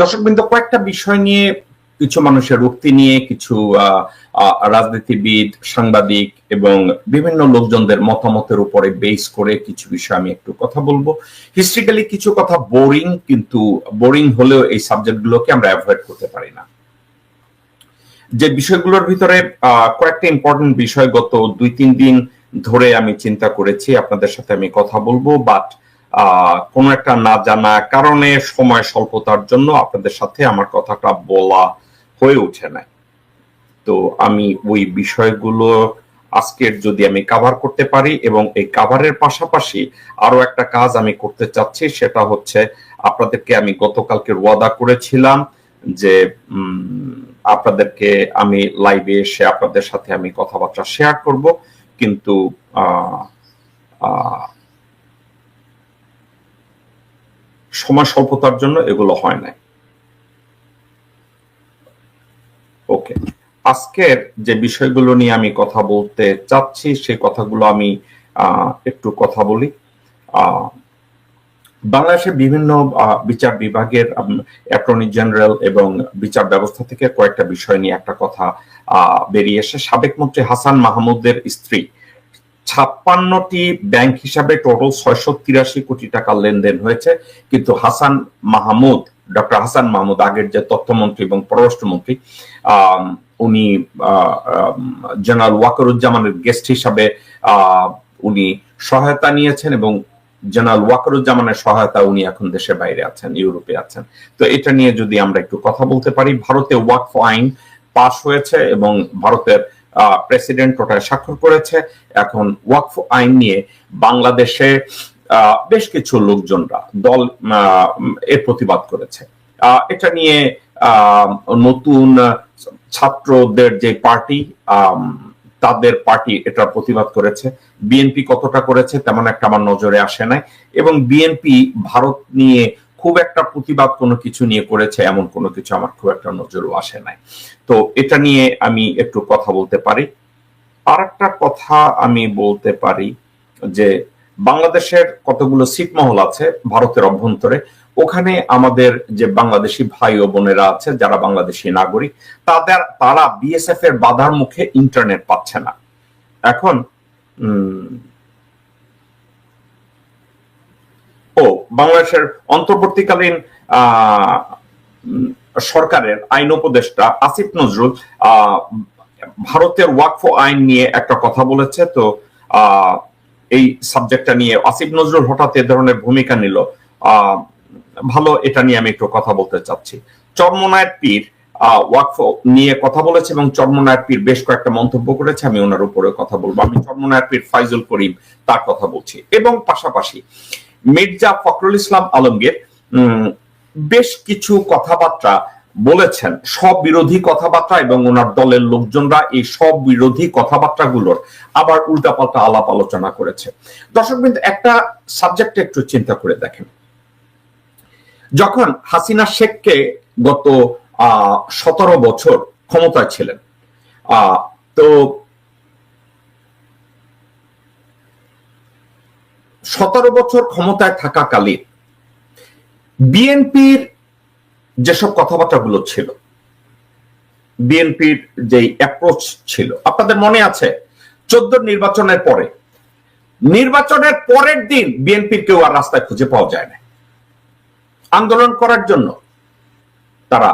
দর্শকবৃন্দ কয়েকটা বিষয় নিয়ে কিছু মানুষের উক্তি নিয়ে, কিছু রাজনীতিবিদ, সাংবাদিক এবং বিভিন্ন লোকজনদের মতামতের উপরে বেস করে কিছু বিষয় আমি একটু কথা বলব। হিস্ট্রিক্যালি কিছু কথা বোরিং কিন্তু বোরিং হলেও এই সাবজেক্টগুলোকে আমরা অ্যাভয়েড করতে পারি না। যে বিষয়গুলোর ভিতরে কয়েকটা ইম্পর্টেন্ট বিষয় গত দুই তিন দিন ধরে আমি চিন্তা করেছি, আপনাদের সাথে আমি কথা বলব বাট কোনো একটা না জানা কারণে সময় স্বল্পতার জন্য আপনাদের সাথে আমার কথাটা বলা হয়ে ওঠে নাই তো আমি ওই বিষয়গুলো আজকের যদি আমি কাভার করতে পারি এবং এই কাভারের পাশাপাশি আরও একটা কাজ আমি করতে চাচ্ছি সেটা হচ্ছে আপনাদেরকে আমি গতকালকে ওয়াদা করেছিলাম যে আপনাদেরকে আমি লাইভে এসে আপনাদের সাথে আমি কথাবার্তা শেয়ার করব। কিন্তু আহ, আহ, সময় স্বল্পতার জন্য এগুলো হয় নাই। ওকে। আজকের যে বিষয়গুলো নিয়ে আমি কথা বলতে চাচ্ছি সে কথাগুলো আমি আহ, একটু কথা বলি। আহ, বাংলাদেশের বিভিন্ন আহ, বিচার বিভাগের অ্যাটর্নি জেনারেল এবং বিচার ব্যবস্থা থেকে কয়েকটা বিষয় নিয়ে একটা কথা আহ, বেরিয়ে এসে সাবেক মন্ত্রী হাসান মাহমুদের স্ত্রী ছাপ্পান্নটি ব্যাংক হিসাবে টোটাল ছয়শো তিরাশি কোটি টাকা লেনদেন হয়েছে। কিন্তু হাসান মাহমুদ ডক্টর হাসান মাহমুদ আগের যে তথ্যমন্ত্রী এবং পররাষ্ট্রমন্ত্রী আহ, উনি জেনারেল ওয়াকরুজ্জামানের গেস্ট হিসাবে আহ, উনি সহায়তা নিয়েছেন এবং জেনারেল ওয়াকরুজ্জামানের সহায়তা উনি এখন দেশের বাইরে আছেন ইউরোপে আছেন। তো এটা নিয়ে যদি আমরা একটু কথা বলতে পারি ভারতে ওয়াকফ আইন পাশ হয়েছে এবং ভারতের প্রেসিডেন্ট ওটায় স্বাক্ষর করেছে। এখন ওয়াকফ আইন নিয়ে বাংলাদেশে বেশ কিছু লোকজনরা দল এর প্রতিবাদ করেছে। এটা নিয়ে নতুন ছাত্রদের যে পার্টি তাদের পার্টি এটা প্রতিবাদ করেছে। বিএনপি কতটা করেছে তেমন একটা আমার নজরে আসে নাই। এবং বিএনপি, ভারত নিয়ে খুব একটা প্রতিবাদ কোনো কিছু নিয়ে করেছে, এমন কোনো কিছু আমার খুব একটা নজরও আসে নাই। তো এটা নিয়ে আমি একটু কথা বলতে পারি। আর একটা কথা আমি বলতে পারি যে, বাংলাদেশের কতগুলো ছিটমহল আছে ভারতের অভ্যন্তরে, ওখানে আমাদের যে বাংলাদেশি ভাই ও বোনেরা আছে, যারা বাংলাদেশি নাগরিক, তাদের, তারা বিএসএফ এর বাধার মুখে ইন্টারনেট পাচ্ছে না। এখন ও বাংলাদেশের অন্তর্বর্তীকালীন সরকারের আইন উপদেষ্টা আসিফ নজরুল ভারতের ওয়াকফ আইন নিয়ে একটা কথা বলেছে। তো এই সাবজেক্টটা নিয়ে আসিফ নজরুল হঠাৎ এ ধরনের ভূমিকা নিল। ভালো, এটা নিয়ে আমি একটু কথা বলতে চাচ্ছি। চর্মনায়ের পীর ওয়াকফ নিয়ে কথা বলেছে এবং চর্মনায়ের পীর বেশ কয়েকটা মন্তব্য করেছে, আমি ওনার উপরে কথা বলব। আমি চর্মনায়ের পীর ফাইজুল করিম তার কথা বলছি। এবং পাশাপাশি মির্জা ফখরুল ইসলাম আলমগীর বেশ কিছু কথাবার্তা বলেছেন। সব বিরোধী কথাবার্তা এবং ওনার দলের লোকজনরা এই সব বিরোধী কথাবার্তাগুলোর আবার উল্টাপাল্টা আলাপ আলোচনা করেছে। দর্শক বিন্দু একটা সাবজেক্ট একটু চিন্তা করে দেখেন। যখন হাসিনা শেখকে গত সতেরো বছর ক্ষমতায় ছিলেন আহ, তো সতেরো বছর ক্ষমতায় থাকাকালীন বিএনপির যেসব কথাবার্তাগুলো ছিল, বিএনপির যে অ্যাপ্রোচ ছিল, আপনাদের মনে আছে, চোদ্দ নির্বাচনের পরে, নির্বাচনের পরের দিন বিএনপির কেউ আর রাস্তায় খুঁজে পাওয়া যায় না। আন্দোলন করার জন্য তারা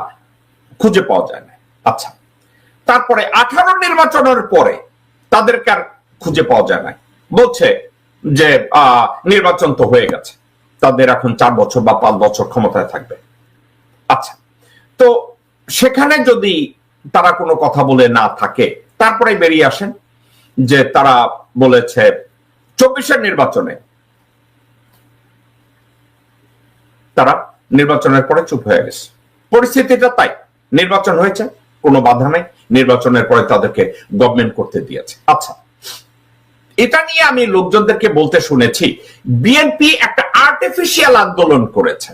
খুঁজে পাওয়া যায় না। আচ্ছা তারপরে আঠারো নির্বাচনের পরে তাদেরকে আর খুঁজে পাওয়া যায় না। বলছে যে নির্বাচন তো হয়ে গেছে। তাদের এখন চার বছর বা পাঁচ বছর ক্ষমতায় থাকবে। আচ্ছা তো সেখানে যদি তারা কোনো কথা বলে না থাকে তারপরে বেরিয়ে আসেন যে তারা বলেছে চব্বিশের নির্বাচনে। তারা নির্বাচনের পরে চুপ হয়ে গেছে। পরিস্থিতিটা তাই। নির্বাচন হয়েছে, কোনো বাধা নেই। নির্বাচনের পরে তাদেরকে গভর্নমেন্ট করতে দিয়েছে। আচ্ছা এটা নিয়ে আমি লোকজনদেরকে বলতে শুনেছি, বিএনপি একটা আর্টিফিশিয়াল আন্দোলন করেছে।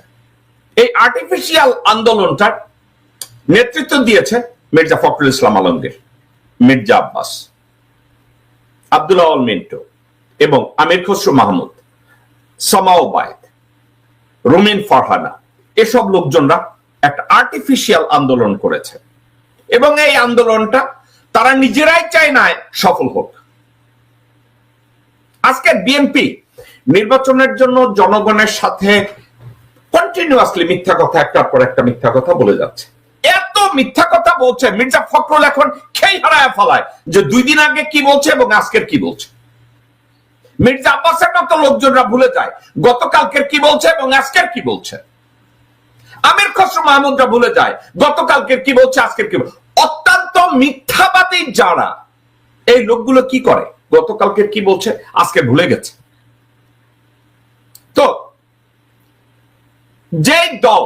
এই আর্টিফিশিয়াল আন্দোলনটার নেতৃত্ব দিয়েছে মির্জা ফখরুল ইসলাম আলমগীর, মির্জা আব্বাস আব্দুল্লাহ মিন্টু এবং আমির খসরু মাহমুদ সামাও বায়েদ রুমিন ফারহানা, এসব লোকজনরা একটা আর্টিফিশিয়াল আন্দোলন করেছে। এবং এই আন্দোলনটা তারা নিজেরাই চায় না সফল হোক। আজকে বিএনপি নির্বাচনের জন্য জনগণের সাথে কন্টিনিউয়াসলি মিথ্যা কথা, একটার পর একটা মিথ্যা কথা বলে যাচ্ছে। এত মিথ্যা কথা বলছে, মির্জা ফখরুল এখন খেই হারায় ফেলায় যে দুই দিন আগে কি বলছে এবং আজকের কি বলছে। মির্জা আব্বাসের মতো লোকজনরা ভুলে যায়, গতকালকের কি বলছে এবং আজকের কি বলছে। আমির খসরু মাহমুদরা ভুলে যায়, গতকালকের কি বলছে, আজকের কি। অত্যন্ত মিথ্যাবাদী যারা, এই লোকগুলো কি করে? গতকালকের কি বলছে? আজকে ভুলে গেছে। তো যে দল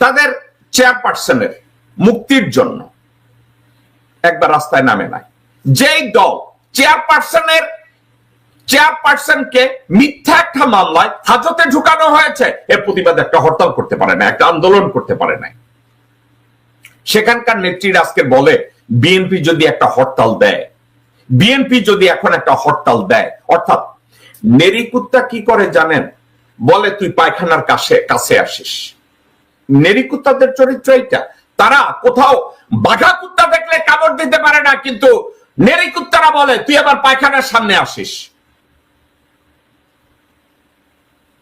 তাদের চেয়ারপারসনের মুক্তির জন্য একবার রাস্তায় নামে নাই। যেই দল চেয়ারপারসনের, চেয়ারপারসনকে মিথ্যা একটা মামলায় হাজতে ঢুকানো হয়েছে, এর প্রতিবাদে একটা হরতাল করতে পারে না একটা আন্দোলন করতে পারে নাই। সেখানকার নেত্রীরা আজকে বলে বিএনপি যদি একটা হরতাল দেয় বিএনপি যদি এখন একটা হরতাল দেয়, অর্থাৎ নেরিকুত্তা কি করে জানেন? বলে তুই পায়খানার কাছে কাছে আসিস। নেরিকুত্তাদের চরিত্র এইটা। তারা কোথাও বাঘা কুত্তা দেখলে কামড় দিতে পারে না, কিন্তু নেরিকুত্তারা বলে, তুই আবার পায়খানার সামনে আসিস।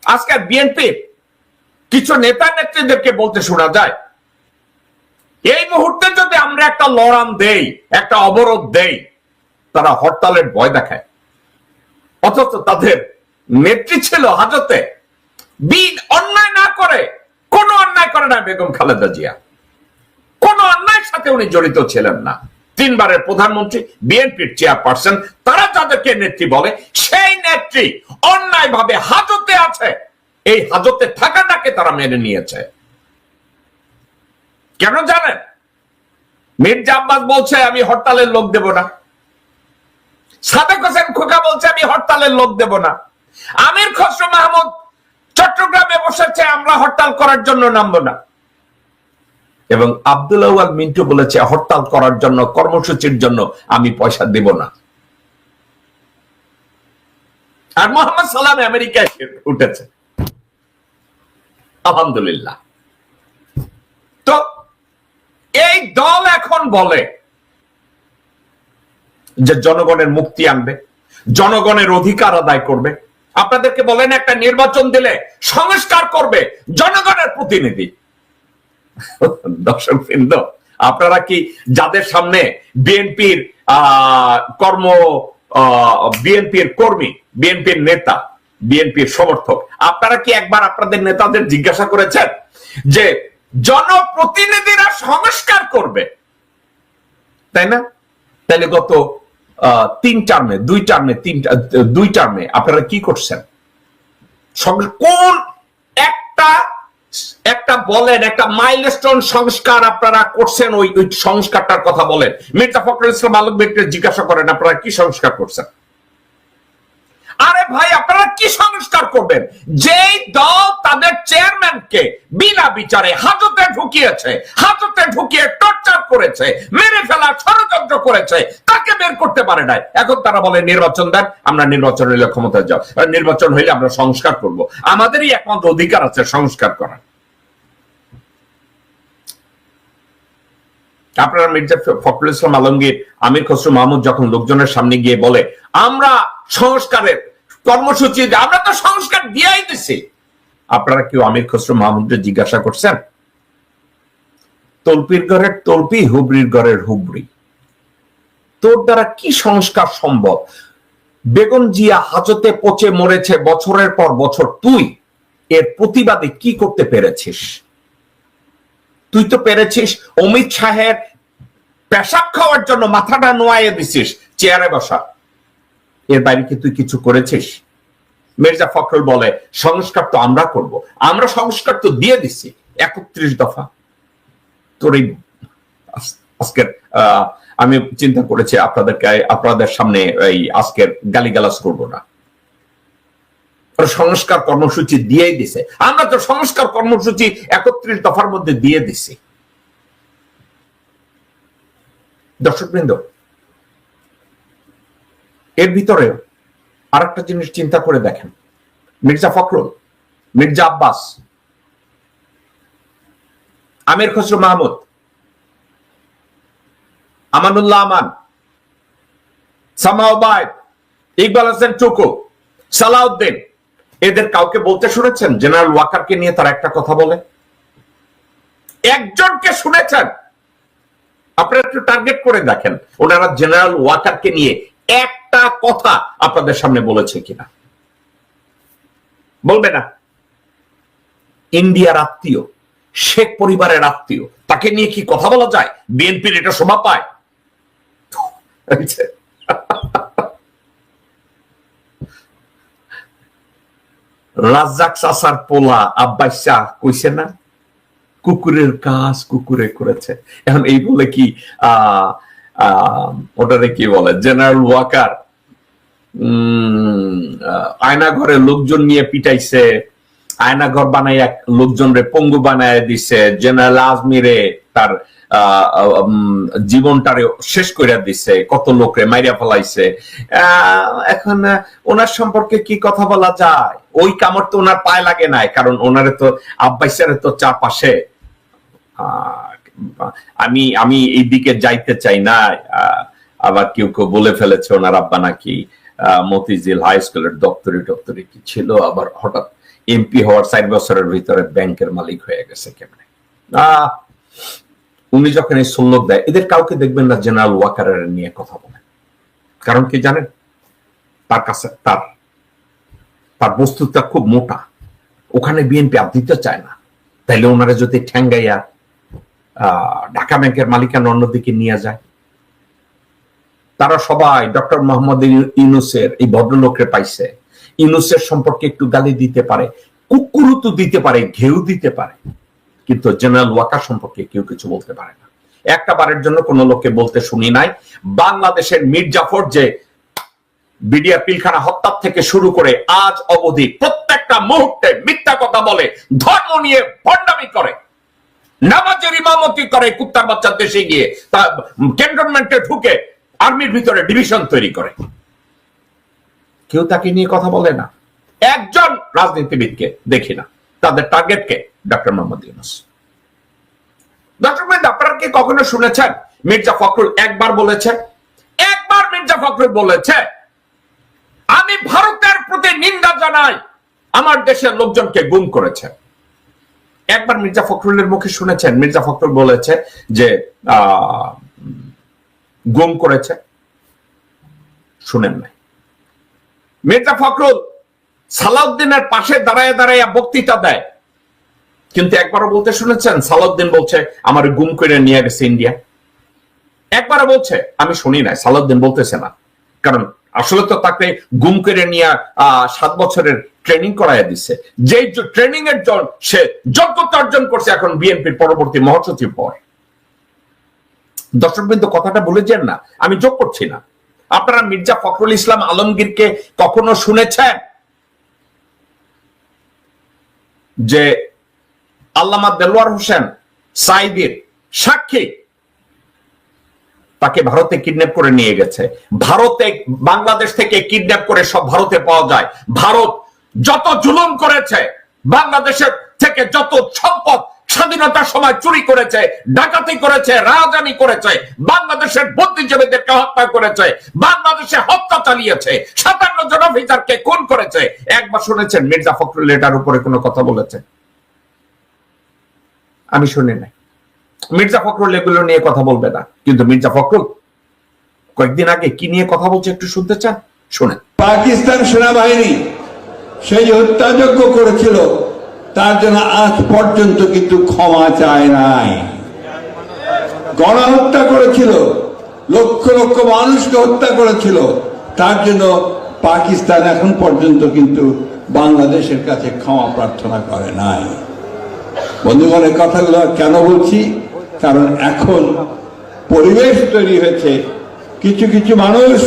আজকে বিএনপি কিছু নেতা নেত্রীদেরকে বলতে শোনা যায় এই মুহূর্তে যদি আমরা একটা লড়াম দেই, একটা অবরোধ দেই, তারা হরতালের ভয় দেখায়। অথচ তাদের নেত্রী ছিল হাজতে। বিন অন্যায় না করে, কোন অন্যায় করে না বেগম খালেদা জিয়া। কোন অন্যায়ের সাথে উনি জড়িত ছিলেন না। তিনবারের প্রধানমন্ত্রী, বিএনপির চেয়ারপারসন, তারা যাদেরকে নেত্রী বলে, সেই নেত্রী অন্যায় ভাবে হাজতে আছে। এই হাজতে থাকাটাকে তারা মেনে নিয়েছে। কেন জানেন? মির্জা আব্বাস বলছে, আমি হরতালের লোক দেব না। সাদেক হোসেন খোকা বলছে, আমি হরতালের লোক দেব না। আমির খসরু মাহমুদ চট্টগ্রামে বসেছে, আমরা হরতাল করার জন্য নামবো না। এবং আব্দুল আউয়াল মিন্টু বলেছে, হরতাল করার জন্য, কর্মসূচির জন্য আমি পয়সা দেব না। আর মোহাম্মদ সালাম আমেরিকায় উঠেছে। আলহামদুলিল্লাহ। বলে যে জনগণের মুক্তি আনবে, জনগণের অধিকার আদায় করবে। আপনাদেরকে বলেন, একটা নির্বাচন দিলে সংস্কার করবে জনগণের প্রতিনিধি। দর্শক বৃন্দ, আপনারা কি যাদের সামনে বিএনপির কর্ম বিএনপির কর্মী, বিএনপির নেতা, বিএনপির সমর্থক, আপনারা কি একবার আপনাদের নেতাদের জিজ্ঞাসা করেছেন যে জনপ্রতিনিধিরা সংস্কার করবে? তাই না? তাহলে গত তিন টার্মে দুই টার্মে তিন দুই টার্মে আপনারা কি করছেন? কোন একটা একটা বলেন, একটা মাইলস্টোন সংস্কার আপনারা করছেন, ওই ওই সংস্কারটার কথা বলেন। মির্জা ফখরুল ইসলাম আলম জিজ্ঞাসা করেন, আপনারা কি সংস্কার করছেন? আরে ভাই, আপনারা কি সংস্কার করবেন? যেই দল তাদের চেয়ারম্যানকে বিনা বিচারে হাজতে ঢুকিয়েছে, হাজতে ঢুকিয়ে টর্চার করেছে, মেরে ফেলা ষড়যন্ত্র করেছে, তাকে বের করতে পারে নাই। এখন তারা বলে, নির্বাচন দেন, আমরা নির্বাচন হইলে ক্ষমতায় যাও। নির্বাচন হইলে আমরা সংস্কার করব। আমাদেরই একমাত্র অধিকার আছে সংস্কার করার। আপনারা মির্জা ফখরুল ইসলাম আলমগীর, আমির খসরু মাহমুদ যখন লোকজনের সামনে গিয়ে বলে, আমরা সংস্কারের কর্মসূচি, আমরা তো সংস্কার দিয়েই দিছি। আপনারা কেউ আমির খসরু মাহমুদকে জিজ্ঞাসা করছেন? তলপির ঘরের তলপি হুবরির ঘরের হুবরি তোর দ্বারা কি সংস্কার সম্ভব? বেগম জিয়া হাজতে পচে মরেছে বছরের পর বছর। তুই এর প্রতিবাদে কি করতে পেরেছিস? তুই তো পেরেছিস অমিত শাহের পেশাব খাওয়ার জন্য মাথাটা নোয়াইয়ে দিছিস, চেয়ারে বসা। এর বাইরে কি তুই কিছু করেছিস? মির্জা ফখরুল বলে, সংস্কার তো আমরা করব। আমরা সংস্কার তো দিয়ে দিছি, একত্রিশ দফা। তোর আজকের আমি চিন্তা করেছি আপনাদেরকে, আপনাদের সামনে এই আজকের গালিগালাজ করব না। সংস্কার কর্মসূচি দিয়েই দিছে। আমরা তো সংস্কার কর্মসূচি একত্রিশ দফার মধ্যে দিয়ে দিছি। দর্শকবৃন্দ, এর ভিতরে আরেকটা জিনিস চিন্তা করে দেখেন। মির্জা ফখরুল, মির্জা আব্বাস আমির খসরু মাহমুদ, আমানুল্লাহ আমান সামাউবাইদ ইকবাল হোসেন টুকু সালাউদ্দিন, এদের কাউকে বলতে শুনেছেন? জেনারেল ওয়াকারকে নিয়ে তারা একটা কথা বলে। একজনকে শুনেছেন। আপনারা একটু টার্গেট করে দেখেন, ওনারা জেনারেল ওয়াকারকে নিয়ে একটা কথা আপনাদের সামনে বলেছে কিনা। বলবে না। ইন্ডিয়ার আত্মীয়। শেখ পরিবারের আত্মীয়। তাকে নিয়ে কি কথা বলা যায়? বিএনপির এটা শোভা পায়? রাজ্জাক চাষার পোলা আব্বাস শাহ কইছে না? কুকুরের কাজ কুকুরে করেছে। এখন এই বলে কি আহ ওটারে কি বলে? জেনারেল ওয়াকার আয়না ঘরে লোকজন নিয়ে পিটাইছে। আয়না ঘর বানাইয়া লোকজন রে পঙ্গু বানায় দিছে জেনারেল আজমিরে তার জীবনটারে শেষ করে দিছে কত লোকরে মাইরা ফেলাইছে। এখন ওনার সম্পর্কে কি কথা বলা যায়? ওই কামড় তো ওনার পায়ে লাগে নাই কারণ ওনারে তো আব্বাইসারে তো চারপাশে। আহ, আমি আমি এই দিকে যাইতে চাই না। আবার কেউ কেউ বলে ফেলেছে ওনার আব্বা নাকি মতিঝিল হাই স্কুলের দপ্তরি টপ্তরি কি ছিল আবার হঠাৎ এমপি হওয়ার চার বছরের ভিতরে ব্যাংকের মালিক হয়ে গেছে কেমনে? উনি যখন এই সুল্লোক দেয়, এদের কাউকে দেখবেন না জেনারেল ওয়াকারের নিয়ে কথা বলে। কারণ কি জানেন? তার কাছে, তার তার বস্তুটা খুব মোটা। ওখানে বিএনপি আর দিতে চায় না। তাইলে ওনারা যদি ঠ্যাঙ্গাইয়া ঢাকা ব্যাংকের মালিকানা অন্যদিকে নিয়ে যায়। তারা সবাই ডক্টর মোহাম্মদ ইউনুসের এই ভদ্রলোকরে পাইছে। ইউনুসের সম্পর্কে একটু গালি দিতে পারে কুকুরু তো দিতে পারে, ঘেউ দিতে পারে, কিন্তু জেনারেল ওয়াকার সম্পর্কে কেউ কিছু বলতে পারে না। একটা বারের জন্য কোন লোককে বলতে শুনি নাই। বাংলাদেশের মির্জাফর যে বিডিআর পিলখানা হত্যার থেকে শুরু করে আজ অবধি প্রত্যেকটা মুহূর্তে মিথ্যা কথা বলে, ধর্ম নিয়ে ভণ্ডামি করে, নামাজের ইমামতি করে কুত্তার বাচ্চার দেশে গিয়ে, তা ক্যান্টনমেন্টে ঢুকে আর্মির ভিতরে ডিভিশন তৈরি করে। কেউ তাকে নিয়ে কথা বলে না। একজন রাজনীতিবিদকে দেখি না। তাদের টার্গেট কে ডক্টর মোহাম্মদ ইউনুস। ডক্টর মোহাম্মদ, আপনারা কি কখনো শুনেছেন? মির্জা ফখরুল একবার বলেছে। একবার মির্জা ফখরুল বলেছে, আমি ভারতের প্রতি নিন্দা জানাই, আমার দেশের লোকজনকে গুম করেছে। একবার মির্জা ফখরুলের মুখে শুনেছেন। মির্জা ফখরুল বলেছে যে গুম করেছে। শুনেন নাই। মির্জা ফখরুল সালাউদ্দিনের পাশে দাঁড়ায় দাঁড়ায় বক্তৃতা দেয়। কিন্তু একবারও বলতে শুনেছেন, সালাউদ্দিন বলছে, আমার গুম করে নিয়ে গেছে ইন্ডিয়া। একবারও বলছে, আমি শুনি নাই, সালাউদ্দিন বলতেছে না। কারণ আসলে তো তাকে গুম করে নিয়ে সাত বছরের ট্রেনিং করাইয়া দিচ্ছে যে ট্রেনিং এর জন্য সে যোগ্যতা অর্জন করছে এখন বিএনপির পরবর্তী মহাসচিব হয় দর্শক বিন্দু কথাটা বলে যান না, আমি যোগ করছি না। আপনারা মির্জা ফখরুল ইসলাম আলমগীরকে কখনো শুনেছেন? যে আল্লামা দেলোয়ার হোসেন সাইদির সাক্ষী তাকে ভারতে কিডন্যাপ করে নিয়ে গেছে। ভারতে, বাংলাদেশ থেকে কিডন্যাপ করে সব ভারতে পাওয়া যায়। ভারত যত জুলুম করেছে, বাংলাদেশের থেকে যত সম্পদ স্বাধীনতার সময় চুরি করেছে, ডাকাতি করেছে, রাজধানী করেছে, বাংলাদেশের বুদ্ধিজীবীদেরকে হত্যা করেছে, বাংলাদেশে হত্যা চালিয়েছে, সাতান্ন জন অফিসারকে খুন করেছে। একবার শুনেছেন মির্জা ফখরুল এটার উপরে কোনো কথা বলেছে? আমি শুনি নাই। মির্জা ফখরুল এগুলো নিয়ে কথা বলবে না। কিন্তু মির্জা ফখরুল, কয়েকদিন আগে কি নিয়ে কথা বলছে একটু শুনতে চান? শুনেন। পাকিস্তান সেনাবাহিনী সেই হত্যাযজ্ঞ করেছিল। তার জন্য আজ পর্যন্ত কিন্তু ক্ষমা চায় নাই। গণহত্যা করেছিল, লক্ষ লক্ষ মানুষকে হত্যা করেছিল। তার জন্য পাকিস্তান এখন পর্যন্ত কিন্তু বাংলাদেশের কাছে ক্ষমা প্রার্থনা করে নাই। বন্ধুগণ, এই কথাগুলো কেন বলছি? কারণ এখন পরিবেশ তৈরি হয়েছে। কিছু কিছু মানুষ,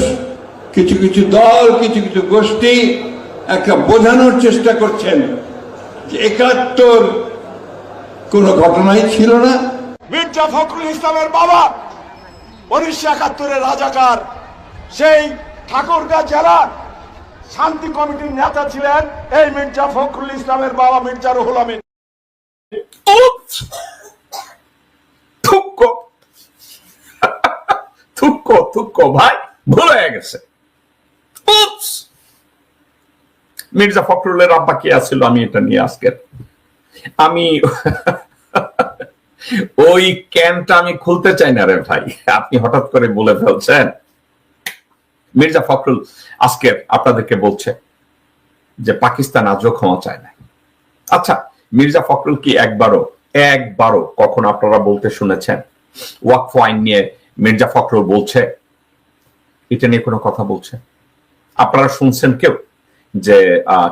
কিছু কিছু দল, কিছু কিছু গোষ্ঠী একটা বোঝানোর চেষ্টা করছেন। একাত্তর কোনো ঘটনাই ছিল না। মির্জা ফখরুল ইসলামের বাবা উনিশশো একাত্তরের রাজাকার। সেই ঠাকুরগাঁ জেলার শান্তি কমিটির নেতা ছিলেন এই মির্জা ফখরুল ইসলামের বাবা মির্জা রহুল আমিন। থুক্ক। থুক্ক থুক্ক ভাই ভুল হয়ে গেছে। মির্জা ফখরুলের আব্বা কে আছিল আমি এটা নিয়ে আজকে? আমি ওই ক্যানটা আমি খুলতে চাই না রে ভাই। আপনি হঠাৎ করে বলে ফেলছেন। মির্জা ফখরুল আজকে আপনাদেরকে বলছে যে পাকিস্তান আজও ক্ষমা চায় না আচ্ছা মির্জা ফখরুল কি একবারও একবারও কখন আপনারা বলতে শুনেছেন? ওয়াকফ আইন নিয়ে মির্জা ফখরুল বলছে? এটা নিয়ে কোনো কথা বলছে? আপনারা শুনছেন কেউ? যে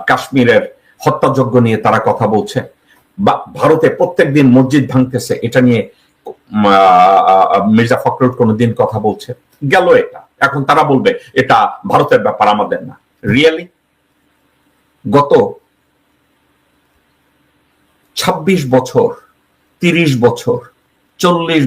কাশ্মীরের হত্যাযজ্ঞ নিয়ে তারা কথা বলছে, বা ভারতে প্রত্যেকদিন মসজিদ ভাঙতেছে, এটা নিয়ে মির্জা ফখরুল কোনোদিন কথা বলছে। গেল এটা। এখন তারা বলবে, এটা ভারতের ব্যাপার, আমাদের না। রিয়েলি গত ২৬ বছর, তিরিশ বছর, চল্লিশ